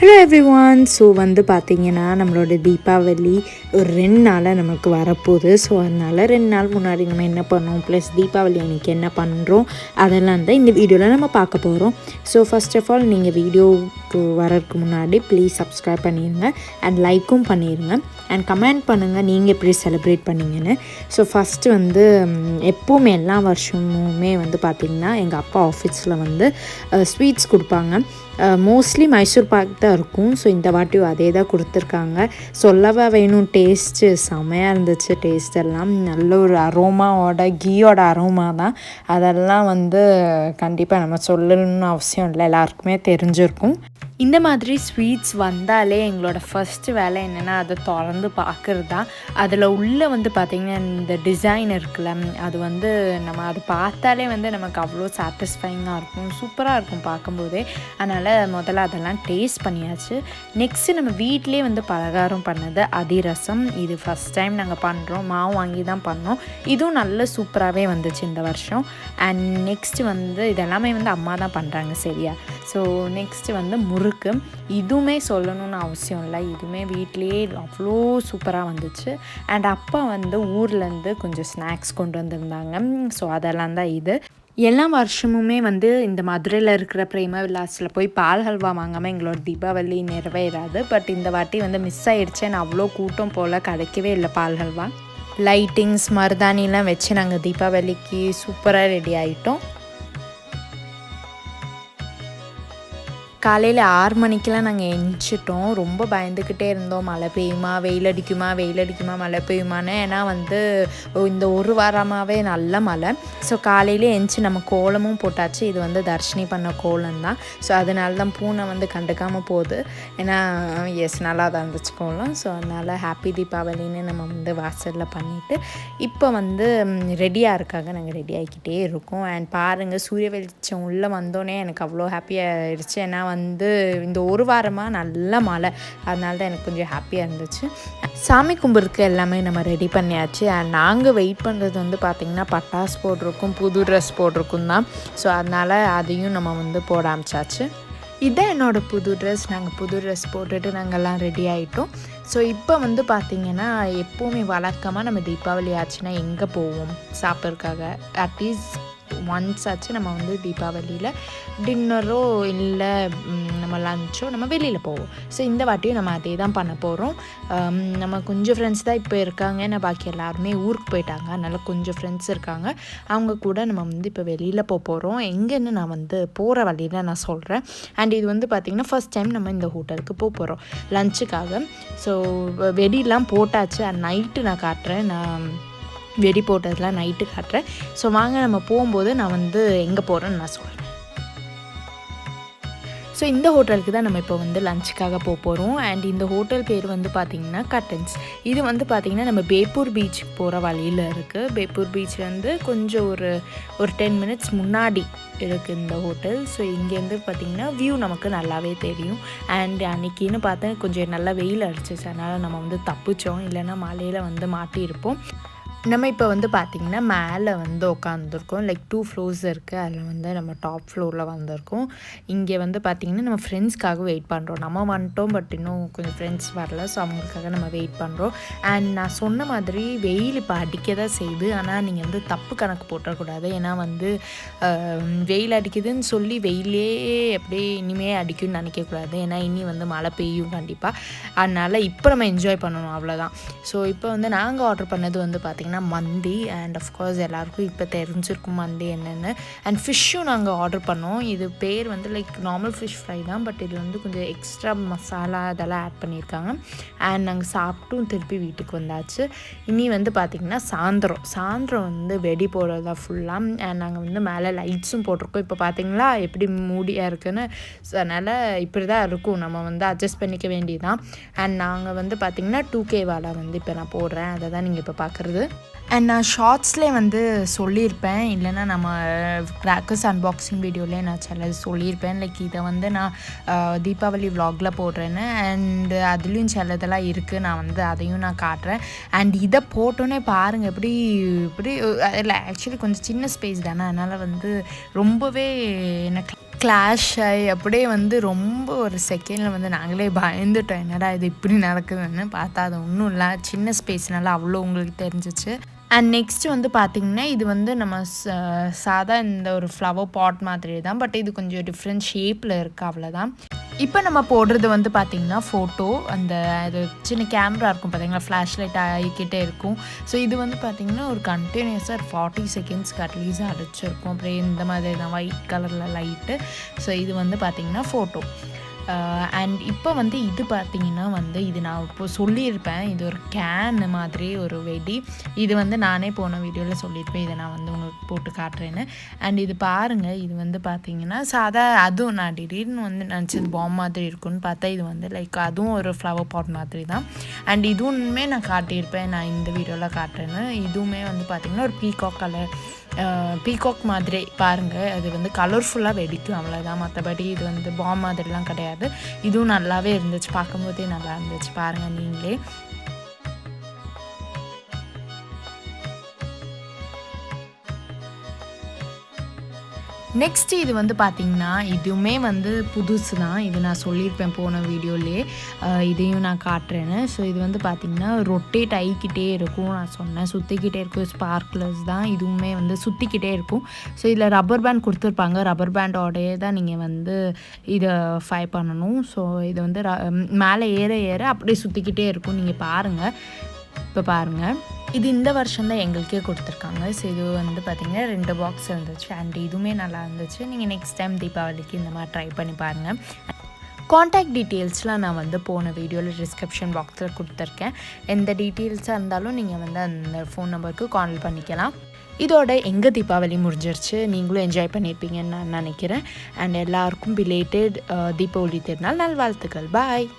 Hello every one so வந்து பார்த்திங்கன்னா நம்மளோட தீபாவளி ஒரு ரெண்டு நாளாக நமக்கு வரப்போகுது. ஸோ அதனால் ரெண்டு நாள் முன்னாடி நம்ம என்ன பண்ணோம்? ப்ளஸ் தீபாவளி அன்றைக்கி என்ன பண்ணுறோம் அதெல்லாம் தான் இந்த வீடியோவில் நம்ம பார்க்க போகிறோம் ஸோ ஃபஸ்ட் ஆஃப் ஆல் நீங்கள் வீடியோவுக்கு வரதுக்கு முன்னாடி ப்ளீஸ் சப்ஸ்கிரைப் பண்ணிடுங்க அண்ட் லைக்கும் பண்ணிடுங்க அண்ட் கமெண்ட் பண்ணுங்கள் நீங்கள் எப்படி செலிப்ரேட் பண்ணீங்கன்னு. ஸோ ஃபஸ்ட்டு வந்து எப்போவுமே எல்லா வருஷமுமே வந்து பார்த்திங்கன்னா எங்கள் அப்பா ஆஃபீஸில் வந்து ஸ்வீட்ஸ் கொடுப்பாங்க. மோஸ்ட்லி மைசூர் பாக் தான் இருக்கும். ஸோ இந்த வாட்டியும் அதே தான் கொடுத்துருக்காங்க. சொல்லவா வேணும் டேஸ்ட்டு செமையாக இருந்துச்சு டேஸ்ட் எல்லாம். நல்ல ஒரு அரோமாவோட கீயோட அரோமா தான். அதெல்லாம் வந்து கண்டிப்பாக நம்ம சொல்லணும்னு அவசியம் இல்லை. எல்லாருக்குமே தெரிஞ்சிருக்கும். இந்த மாதிரி ஸ்வீட்ஸ் வந்தாலே எங்களோட ஃபஸ்ட்டு வேலை என்னென்னா அதை திறந்து பார்க்குறது தான் அதில் உள்ளே வந்து பார்த்திங்கன்னா இந்த டிசைன் இருக்குல்ல அது வந்து நம்ம அதை பார்த்தாலே வந்து நமக்கு அவ்வளோ சாட்டிஸ்ஃபைங்காக இருக்கும். சூப்பராக இருக்கும் பார்க்கும்போதே. அதனால் முதல்ல அதெல்லாம் டேஸ்ட் பண்ணியாச்சு. நெக்ஸ்ட்டு நம்ம வீட்டிலே வந்து பலகாரம் பண்ணது அதிரசம். இது ஃபஸ்ட் டைம் நாங்கள் பண்ணுறோம் மாவு வாங்கி தான் பண்ணோம். இதுவும் நல்ல சூப்பராகவே வந்துச்சு இந்த வருஷம். அண்ட் நெக்ஸ்ட்டு வந்து இதெல்லாமே வந்து அம்மா தான் பண்ணுறாங்க சரியா? ஸோ நெக்ஸ்ட்டு வந்து முரு முறுக்கு இதுவுமே சொல்லணும்னு அவசியம் இல்லை. இதுவுமே வீட்லேயே அவ்வளோ சூப்பராக வந்துச்சு. அண்ட் அப்பா வந்து ஊர்லேருந்து கொஞ்சம் ஸ்நாக்ஸ் கொண்டு வந்திருந்தாங்க. ஸோ அதெல்லாம் தான் இது. எல்லா வருஷமுமே வந்து இந்த மதுரையில் இருக்கிற பிரேம விலாஸில் போய் பால் ஹல்வா வாங்காமல் எங்களோட தீபாவளி நிறைவேறாது பட் இந்த வாட்டி வந்து மிஸ் ஆயிடுச்சு. நான் அவ்வளோ கூட்டம் போல் கிடைக்கவே இல்லை பால் ஹல்வா. லைட்டிங்ஸ் மருதாணிலாம் வச்சு நாங்கள் தீபாவளிக்கு சூப்பராக ரெடி ஆகிட்டோம் காலையில் ஆறு மணிக்கெலாம் நாங்கள் எஞ்சிட்டோம் ரொம்ப பயந்துக்கிட்டே இருந்தோம். மழை பெய்யுமா? வெயில் அடிக்குமா? வெயில் அடிக்குமா? மழை பெய்யுமான்னு. ஏன்னா வந்து இந்த ஒரு வாரமாகவே நல்ல மழை. ஸோ காலையிலே எஞ்சி நம்ம கோலமும் போட்டாச்சு. இது வந்து தர்ஷினி பண்ண கோலம் தான். ஸோ அதனால தான் பூனை வந்து கண்டுக்காமல் போகுது. ஏன்னா எஸ் நல்லா தான் இருந்துச்சு கோலம். ஸோ அதனால் ஹாப்பி தீபாவளின்னு நம்ம வந்து வாசலில் பண்ணிவிட்டு இப்போ வந்து ரெடியாக இருக்காங்க நாங்கள் ரெடி ஆகிக்கிட்டே இருக்கோம். அண்ட் பாருங்கள் சூரிய வெளிச்சம் உள்ளே வந்தோடனே எனக்கு அவ்வளோ ஹாப்பியாகிடுச்சு ஏன்னா வந்து இந்த ஒரு வாரமாக நல்ல மழை. அதனால தான் எனக்கு கொஞ்சம் ஹாப்பியாக இருந்துச்சு. சாமி கும்பிட்றதுக்கு எல்லாமே நம்ம ரெடி பண்ணியாச்சு. அண்ட் நாங்கள் வெயிட் பண்ணுறது வந்து பார்த்திங்கன்னா பட்டாசு போட்டிருக்கும் புது ட்ரெஸ் போட்டிருக்கும் தான். ஸோ அதனால் அதையும் நம்ம வந்து போட ஆரம்பிச்சாச்சு. இதான் என்னோடய புது ட்ரெஸ் நாங்கள் புது ட்ரெஸ் போட்டுட்டு நாங்கள்லாம் ரெடி ஆகிட்டோம் ஸோ இப்போ வந்து பார்த்திங்கன்னா எப்போவுமே வழக்கமாக நம்ம தீபாவளி ஆச்சுன்னா எங்கே போவோம் சாப்பிட்றதுக்காக? அட்லீஸ்ட் ஒன்ஸ் ஆச்சு நம்ம வந்து தீபாவளியில் டின்னரோ இல்லை நம்ம லஞ்சோ நம்ம வெளியில் போவோம். ஸோ இந்த வாட்டியும் நம்ம அதே தான் பண்ண போகிறோம் நம்ம கொஞ்சம் ஃப்ரெண்ட்ஸ் தான் இப்போ இருக்காங்க. ஏன்னா பாக்கி எல்லாருமே ஊருக்கு போயிட்டாங்க. அதனால் கொஞ்சம் ஃப்ரெண்ட்ஸ் இருக்காங்க. அவங்க கூட நம்ம வந்து இப்போ வெளியில் போக போகிறோம் எங்கேன்னு நான் வந்து போகிற வழியில் நான் சொல்கிறேன் அண்ட் இது வந்து பார்த்திங்கன்னா ஃபஸ்ட் டைம் நம்ம இந்த ஹோட்டலுக்கு போக போகிறோம் லஞ்சுக்காக ஸோ வெடிலாம் போட்டாச்சு. நைட்டு நான் காட்டுறேன். நான் வெடி போட்டதெல்லாம் நைட்டு காட்டுறேன். ஸோ வாங்க நம்ம போகும்போது நான் வந்து எங்கே போகிறேன்னு நான் சொல்கிறேன் ஸோ இந்த ஹோட்டலுக்கு தான் நம்ம இப்போ வந்து லஞ்சுக்காக போக போகிறோம் அண்ட் இந்த ஹோட்டல் பேர் வந்து பார்த்திங்கன்னா கட்டன்ஸ் இது வந்து பார்த்திங்கன்னா நம்ம பேப்பூர் பீச் போகிற வழியில் இருக்குது பேப்பூர் பீச் வந்து கொஞ்சம் ஒரு ஒரு டென் மினிட்ஸ் முன்னாடி இருக்குது இந்த ஹோட்டல். ஸோ இங்கேருந்து பார்த்திங்கன்னா வியூ நமக்கு நல்லாவே தெரியும். அண்ட் அன்றைக்கின்னு பார்த்தா கொஞ்சம் நல்லா வெயில் அடிச்சிச்சு. அதனால் நம்ம வந்து தப்பிச்சோம். இல்லைன்னா மலையில் வந்து மாட்டியிருப்போம். நம்ம இப்போ வந்து பார்த்திங்கன்னா மேலே வந்து உட்காந்துருக்கோம் லைக் டூ ஃப்ளோர்ஸ் இருக்குது அதில் வந்து நம்ம டாப் ஃப்ளோரில் வந்திருக்கோம். இங்கே வந்து பார்த்திங்கன்னா நம்ம ஃப்ரெண்ட்ஸ்க்காக வெயிட் பண்ணுறோம் நம்ம வந்துட்டோம் பட் இன்னும் கொஞ்சம் ஃப்ரெண்ட்ஸ் வரல. ஸோ அவங்களுக்காக நம்ம வெயிட் பண்ணுறோம் அண்ட் நான் சொன்ன மாதிரி வெயில் இப்போ அடிக்க தான் செய்யுது. ஆனால் நீங்கள் வந்து தப்பு கணக்கு போட்டக்கூடாது ஏன்னா வந்து வெயில் அடிக்குதுன்னு சொல்லி வெயிலே அப்படியே இனிமே அடிக்கும்னு நினைக்கக்கூடாது. ஏன்னா இனி வந்து மழை பெய்யும் கண்டிப்பாக அதனால் இப்போ நம்ம என்ஜாய் பண்ணணும். அவ்வளோதான் ஸோ இப்போ வந்து நாங்கள் ஆர்டர் பண்ணது வந்து பார்த்திங்கன்னா மந்தி அண்ட் அஃப்கோர்ஸ் எல்லாருக்கும் இப்போ தெரிஞ்சிருக்கும் மந்தி என்னென்னு. அண்ட் ஃபிஷ்ஷும் நாங்கள் ஆர்டர் பண்ணோம். இது பேர் வந்து லைக் நார்மல் ஃபிஷ் ஃப்ரை தான். பட் இது வந்து கொஞ்சம் எக்ஸ்ட்ரா மசாலா அதெல்லாம் ஆட் பண்ணியிருக்காங்க. அண்ட் நாங்கள் சாப்பிட்டும் திருப்பி வீட்டுக்கு வந்தாச்சு. இனி வந்து பார்த்திங்கன்னா சாயந்தரம். சாயந்தரம் வந்து வெடி போடுறதா ஃபுல்லாக அண்ட் நாங்கள் வந்து மேலே லைட்ஸும் போட்டிருக்கோம். இப்போ பார்த்தீங்களா? எப்படி மூடியாக இருக்குன்னு. அதனால் இப்படி தான் இருக்கும். நம்ம வந்து அட்ஜஸ்ட் பண்ணிக்க வேண்டியதுதான். அண்ட் நாங்கள் வந்து பார்த்திங்கன்னா டூ கே வாலா வந்து இப்போ நான் போடுறேன். அதை தான் நீங்கள் இப்போ பார்க்குறது அண்ட் நான் ஷார்ட்ஸ்லேயே வந்து சொல்லியிருப்பேன். இல்லைன்னா நம்ம கிராக்கர்ஸ் அன்பாக்சிங் வீடியோலேயே நான் சில சொல்லியிருப்பேன். லைக் இதை வந்து நான் தீபாவளி வ்ளாகில் போடுறேன்னு. அண்டு அதுலேயும் சிலதெல்லாம் இருக்குது நான் வந்து அதையும் நான் காட்டுறேன். அண்ட் இதை போட்டோன்னே பாருங்கள் எப்படி இப்படி இல்லை ஆக்சுவலி கொஞ்சம் சின்ன ஸ்பேஸ் தானே. அதனால் வந்து ரொம்பவே எனக்கு கிளாஷ் ஆகி அப்படியே வந்து ரொம்ப ஒரு செகண்டில் வந்து நாங்களே பயந்துட்டோம். என்னடா இது இப்படி நடக்குதுன்னு பார்த்தா அது ஒன்றும் இல்லை. சின்ன ஸ்பேஸ்னால அவ்வளோ உங்களுக்கு தெரிஞ்சிச்சு. அண்ட் நெக்ஸ்ட் வந்து பார்த்திங்கன்னா இது வந்து நம்ம ச- சாதா இந்த ஒரு ஃப்ளவர் பாட் மாதிரி தான் பட் இது கொஞ்சம் டிஃப்ரெண்ட் ஷேப்பில் இருக்குது அவ்வளோதான் இப்போ நம்ம போடுறது வந்து பார்த்திங்கன்னா ஃபோட்டோ அந்த அது சின்ன கேமரா இருக்கும் பார்த்திங்கன்னா ஃப்ளாஷ் லைட் ஆகிக்கிட்டே இருக்கும். ஸோ இது வந்து பார்த்திங்கன்னா ஒரு கண்டினியூஸாக ஒரு ஃபார்ட்டி செகண்ட்ஸ்க்கு அட்லீஸ்ட் அடிச்சிருக்கும். அப்புறம் இந்த மாதிரி தான் ஒயிட் கலரில் லைட்டு ஸோ இது வந்து பார்த்திங்கன்னா ஃபோட்டோ அண்ட் இப்போ வந்து இது பார்த்தீங்கன்னா வந்து இது நான் இப்போ சொல்லியிருப்பேன். இது ஒரு கேன் மாதிரி ஒரு வெடி. இது வந்து நானே போன வீடியோவில் சொல்லியிருப்பேன். இதை நான் வந்து உங்களுக்கு போட்டு காட்டுறேன்னு. அண்ட் இது பாருங்கள் இது வந்து பார்த்தீங்கன்னா சாதா அதுவும் நான் திடீர்னு வந்து நினச்சது பாம் மாதிரி இருக்கும்னு பார்த்தா இது வந்து லைக் அதுவும் ஒரு ஃப்ளவர் பாட் மாதிரி தான். அண்ட் இதுவுமே நான் காட்டியிருப்பேன். நான் இந்த வீடியோவில் காட்டுறேன்னு. இதுவுமே வந்து பார்த்திங்கன்னா ஒரு பீகாக் கலர் பீகாக் மாதிரி பாருங்கள் அது வந்து கலர்ஃபுல்லாக வெடிக்கும். அவ்வளோதான் மற்றபடி இது வந்து பாம் மாதிரிலாம் கிடையாது. இதுவும் நல்லாவே இருந்துச்சு. பார்க்கும்போதே நல்லா இருந்துச்சு. பாருங்கள் நீங்களே. நெக்ஸ்ட் இது வந்து பார்த்திங்கன்னா இதுவுமே வந்து புதுசு தான் இது நான் சொல்லியிருப்பேன் போன வீடியோலேயே இதையும் நான் காட்டுறேன்னு. ஸோ இது வந்து பார்த்திங்கன்னா ரொட்டேட் ஆகிக்கிட்டே இருக்கும். நான் சொன்னேன் சுற்றிக்கிட்டே இருக்கும். ஸ்பார்க்லர்ஸ் தான். இதுவுமே வந்து சுற்றிக்கிட்டே இருக்கும். ஸோ இதில் ரப்பர் பேண்ட் கொடுத்துருப்பாங்க. ரப்பர் பேண்டோடையே தான் நீங்கள் வந்து இதை ஃபை பண்ணணும். ஸோ இது வந்து ர- மேலே ஏற ஏற அப்படியே சுற்றிக்கிட்டே இருக்கும். நீங்கள் பாருங்கள் இப்போ பாருங்கள் இது இந்த வருஷம் தான் எங்களுக்கே கொடுத்துருக்காங்க. ஸோ இது வந்து பார்த்திங்கன்னா ரெண்டு பாக்ஸ் இருந்துச்சு. அண்ட் இதுவுமே நல்லா இருந்துச்சு. நீங்கள் நெக்ஸ்ட் டைம் தீபாவளிக்கு இந்த மாதிரி ட்ரை பண்ணி பாருங்கள் காண்டாக்ட் டீட்டெயில்ஸ்லாம் நான் வந்து போன வீடியோவில் டிஸ்கிரிப்ஷன் பாக்ஸில் கொடுத்துருக்கேன். எந்த டீட்டெயில்ஸாக இருந்தாலும் நீங்கள் வந்து அந்த ஃபோன் நம்பருக்கு கால் பண்ணிக்கலாம். இதோட எங்கள் தீபாவளி முடிஞ்சிருச்சு? நீங்களும் என்ஜாய் பண்ணியிருப்பீங்கன்னு நான் நினைக்கிறேன். அண்ட் எல்லாருக்கும் பிலேட்டட் தீபாவளி திருநாள். நல்வாழ்த்துக்கள். பாய்